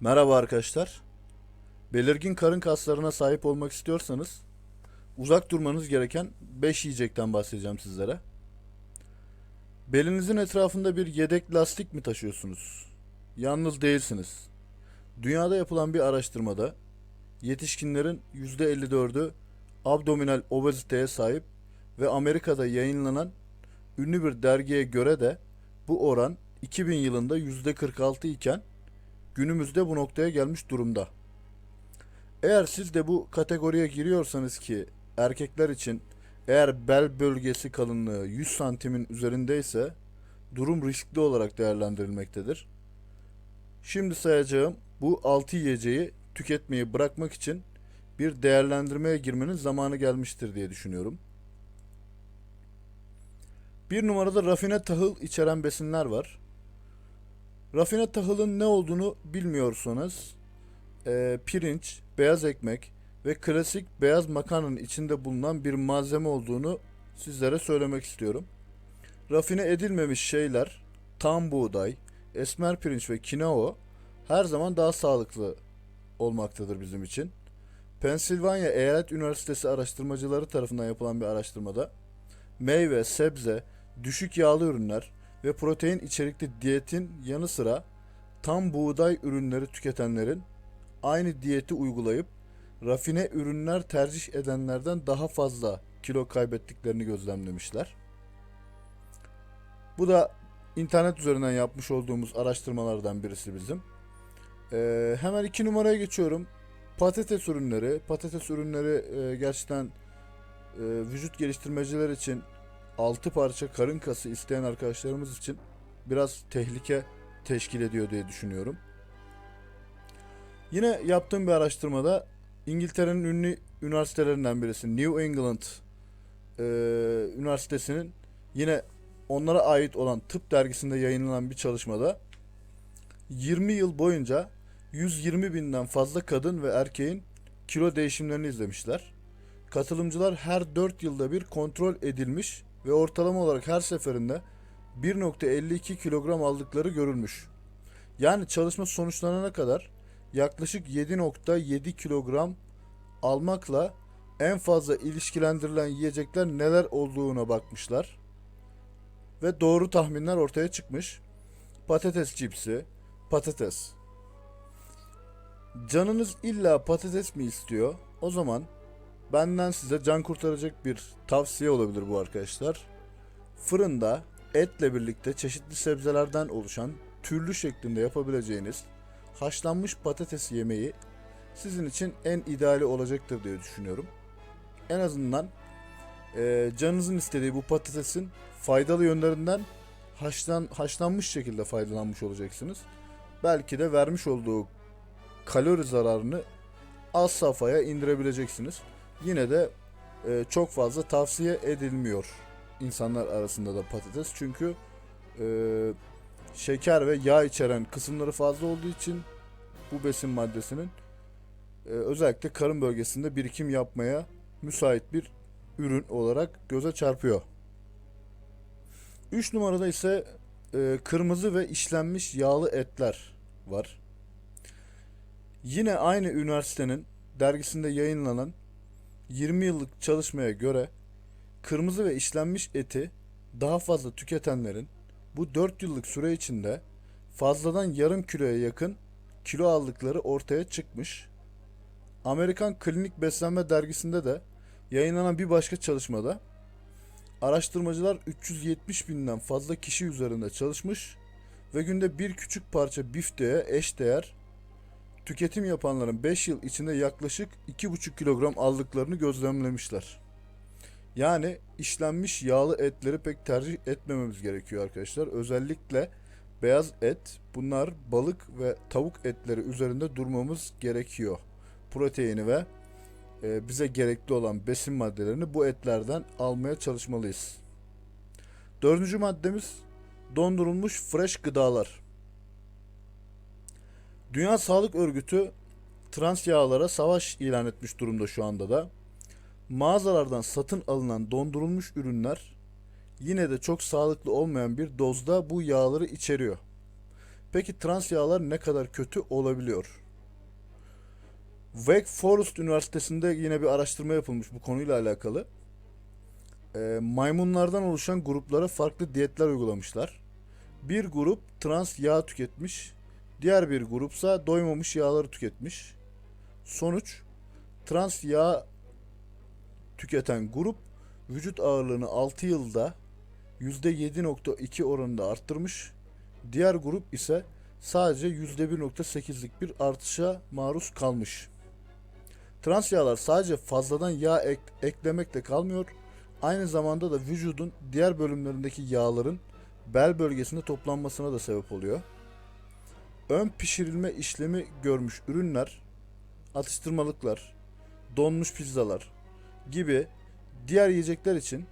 Merhaba arkadaşlar. Belirgin karın kaslarına sahip olmak istiyorsanız uzak durmanız gereken 5 yiyecekten bahsedeceğim sizlere. Belinizin etrafında bir yedek lastik mi taşıyorsunuz? Yalnız değilsiniz. Dünyada yapılan bir araştırmada yetişkinlerin %54'ü abdominal obeziteye sahip ve Amerika'da yayınlanan ünlü bir dergiye göre de bu oran 2000 yılında %46 iken günümüzde bu noktaya gelmiş durumda. Eğer siz de bu kategoriye giriyorsanız ki erkekler için eğer bel bölgesi kalınlığı 100 santimin üzerindeyse durum riskli olarak değerlendirilmektedir. Şimdi sayacağım bu 6 yiyeceği tüketmeyi bırakmak için bir değerlendirmeye girmenin zamanı gelmiştir diye düşünüyorum. Bir numarada rafine tahıl içeren besinler var. Rafine tahılın ne olduğunu bilmiyorsanız eee, pirinç, beyaz ekmek ve klasik beyaz makarnanın içinde bulunan bir malzeme olduğunu sizlere söylemek istiyorum. Rafine edilmemiş şeyler, tam buğday, esmer pirinç ve kinao her zaman daha sağlıklı olmaktadır bizim için. Pensilvanya Eyalet Üniversitesi araştırmacıları tarafından yapılan bir araştırmada meyve, sebze, düşük yağlı ürünler ve protein içerikli diyetin yanı sıra tam buğday ürünleri tüketenlerin aynı diyeti uygulayıp rafine ürünler tercih edenlerden daha fazla kilo kaybettiklerini gözlemlemişler. Bu da internet üzerinden yapmış olduğumuz araştırmalardan birisi bizim. Ee, hemen iki numaraya geçiyorum. Patates ürünleri. Patates ürünleri e, gerçekten e, vücut geliştirmeciler için 6 parça karın kası isteyen arkadaşlarımız için biraz tehlike teşkil ediyor diye düşünüyorum. Yine yaptığım bir araştırmada İngiltere'nin ünlü üniversitelerinden birisi New England e, Üniversitesi'nin yine onlara ait olan tıp dergisinde yayınlanan bir çalışmada 20 yıl boyunca 120 binden fazla kadın ve erkeğin kilo değişimlerini izlemişler. Katılımcılar her 4 yılda bir kontrol edilmiş ve ortalama olarak her seferinde 1.52 kilogram aldıkları görülmüş. Yani çalışma sonuçlanana kadar yaklaşık 7.7 kilogram almakla en fazla ilişkilendirilen yiyecekler neler olduğuna bakmışlar. Ve doğru tahminler ortaya çıkmış. Patates cipsi, patates. Canınız illa patates mi istiyor? O zaman benden size can kurtaracak bir tavsiye olabilir bu arkadaşlar. Fırında etle birlikte çeşitli sebzelerden oluşan türlü şeklinde yapabileceğiniz haşlanmış patates yemeği sizin için en ideali olacaktır diye düşünüyorum. En azından e, canınızın istediği bu patatesin faydalı yönlerinden haşlan, haşlanmış şekilde faydalanmış olacaksınız. Belki de vermiş olduğu kalori zararını az safhaya indirebileceksiniz. Yine de e, çok fazla tavsiye edilmiyor insanlar arasında da patates. Çünkü e, şeker ve yağ içeren kısımları fazla olduğu için bu besin maddesinin e, özellikle karın bölgesinde birikim yapmaya müsait bir ürün olarak göze çarpıyor. 3 numarada ise e, kırmızı ve işlenmiş yağlı etler var. Yine aynı üniversitenin dergisinde yayınlanan 20 yıllık çalışmaya göre kırmızı ve işlenmiş eti daha fazla tüketenlerin bu 4 yıllık süre içinde fazladan yarım kiloya yakın kilo aldıkları ortaya çıkmış. Amerikan Klinik Beslenme dergisinde de yayınlanan bir başka çalışmada araştırmacılar 370 binden fazla kişi üzerinde çalışmış ve günde bir küçük parça bifteğe eş değer tüketim yapanların 5 yıl içinde yaklaşık 2,5 kilogram aldıklarını gözlemlemişler. Yani işlenmiş yağlı etleri pek tercih etmememiz gerekiyor arkadaşlar. Özellikle beyaz et, bunlar balık ve tavuk etleri üzerinde durmamız gerekiyor. Proteini ve e, bize gerekli olan besin maddelerini bu etlerden almaya çalışmalıyız. Dördüncü maddemiz dondurulmuş fresh gıdalar. Dünya Sağlık Örgütü trans yağlara savaş ilan etmiş durumda şu anda da. Mağazalardan satın alınan dondurulmuş ürünler yine de çok sağlıklı olmayan bir dozda bu yağları içeriyor. Peki trans yağlar ne kadar kötü olabiliyor? Wake Forest Üniversitesi'nde yine bir araştırma yapılmış bu konuyla alakalı. Ee, maymunlardan oluşan gruplara farklı diyetler uygulamışlar. Bir grup trans yağ tüketmiş, diğer bir grupsa doymamış yağları tüketmiş. Sonuç trans yağ tüketen grup vücut ağırlığını 6 yılda %7.2 oranında arttırmış. Diğer grup ise sadece %1.8'lik bir artışa maruz kalmış. Trans yağlar sadece fazladan yağ ek- eklemekle kalmıyor. Aynı zamanda da vücudun diğer bölümlerindeki yağların bel bölgesinde toplanmasına da sebep oluyor. Ön pişirilme işlemi görmüş ürünler, atıştırmalıklar, donmuş pizzalar gibi diğer yiyecekler için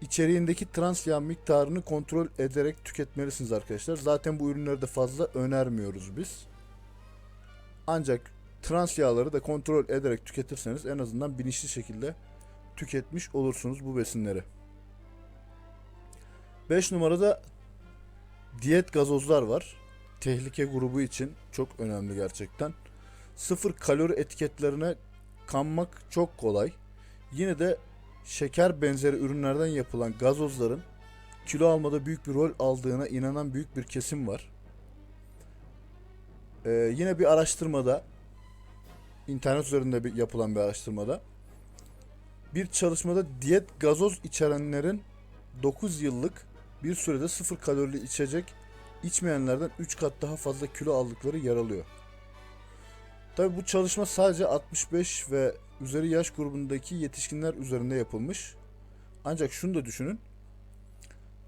içeriğindeki trans yağ miktarını kontrol ederek tüketmelisiniz arkadaşlar. Zaten bu ürünleri de fazla önermiyoruz biz. Ancak trans yağları da kontrol ederek tüketirseniz en azından bilinçli şekilde tüketmiş olursunuz bu besinleri. 5 numarada diyet gazozlar var. Tehlike grubu için çok önemli gerçekten. Sıfır kalori etiketlerine kanmak çok kolay. Yine de şeker benzeri ürünlerden yapılan gazozların kilo almada büyük bir rol aldığına inanan büyük bir kesim var. Ee, yine bir araştırmada internet üzerinde bir yapılan bir araştırmada bir çalışmada diyet gazoz içerenlerin 9 yıllık bir sürede sıfır kalorili içecek içmeyenlerden 3 kat daha fazla kilo aldıkları yer alıyor. Tabi bu çalışma sadece 65 ve üzeri yaş grubundaki yetişkinler üzerinde yapılmış. Ancak şunu da düşünün.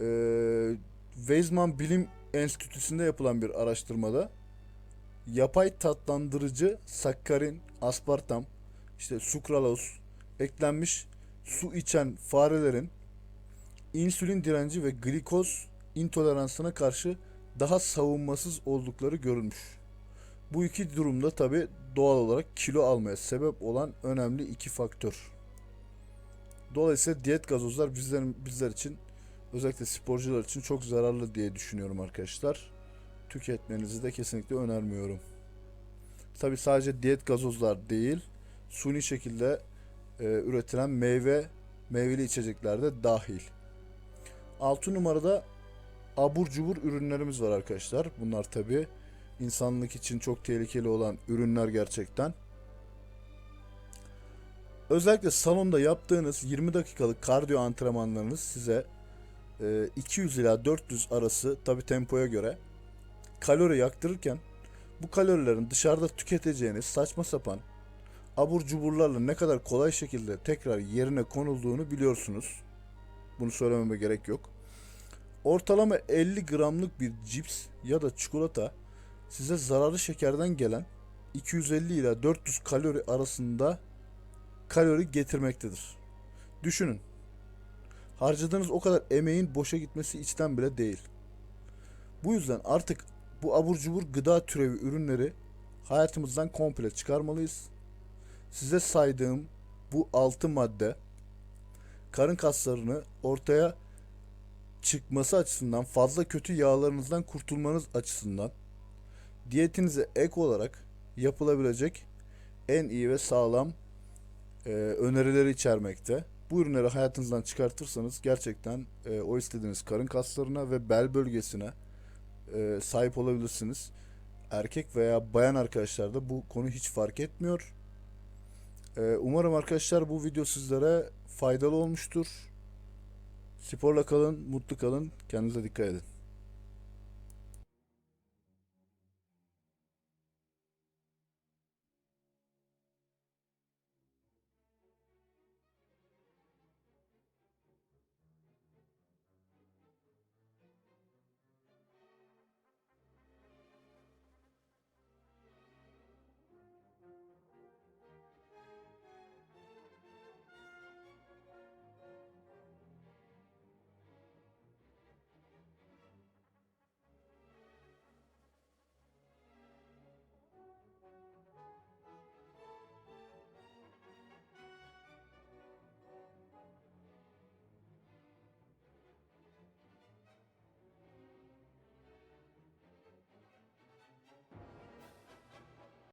Ee, Weizmann Bilim Enstitüsü'nde yapılan bir araştırmada yapay tatlandırıcı sakkarin, aspartam, işte sukraloz eklenmiş su içen farelerin insülin direnci ve glikoz intoleransına karşı daha savunmasız oldukları görülmüş. Bu iki durumda tabi doğal olarak kilo almaya sebep olan önemli iki faktör. Dolayısıyla diyet gazozlar bizler, bizler için özellikle sporcular için çok zararlı diye düşünüyorum arkadaşlar. Tüketmenizi de kesinlikle önermiyorum. Tabi sadece diyet gazozlar değil, suni şekilde e, üretilen meyve, meyveli içecekler de dahil. 6 numarada abur cubur ürünlerimiz var arkadaşlar. Bunlar tabi insanlık için çok tehlikeli olan ürünler gerçekten. Özellikle salonda yaptığınız 20 dakikalık kardiyo antrenmanlarınız size e, 200 ila 400 arası tabi tempoya göre kalori yaktırırken bu kalorilerin dışarıda tüketeceğiniz saçma sapan abur cuburlarla ne kadar kolay şekilde tekrar yerine konulduğunu biliyorsunuz. Bunu söylememe gerek yok. Ortalama 50 gramlık bir cips ya da çikolata size zararlı şekerden gelen 250 ila 400 kalori arasında kalori getirmektedir. Düşünün. Harcadığınız o kadar emeğin boşa gitmesi içten bile değil. Bu yüzden artık bu abur cubur gıda türevi ürünleri hayatımızdan komple çıkarmalıyız. Size saydığım bu 6 madde karın kaslarını ortaya çıkması açısından fazla kötü yağlarınızdan kurtulmanız açısından diyetinize ek olarak yapılabilecek en iyi ve sağlam e, önerileri içermekte. Bu ürünleri hayatınızdan çıkartırsanız gerçekten e, o istediğiniz karın kaslarına ve bel bölgesine e, sahip olabilirsiniz. Erkek veya bayan arkadaşlar da bu konu hiç fark etmiyor. E, umarım arkadaşlar bu video sizlere faydalı olmuştur. Sporla kalın, mutlu kalın, kendinize dikkat edin.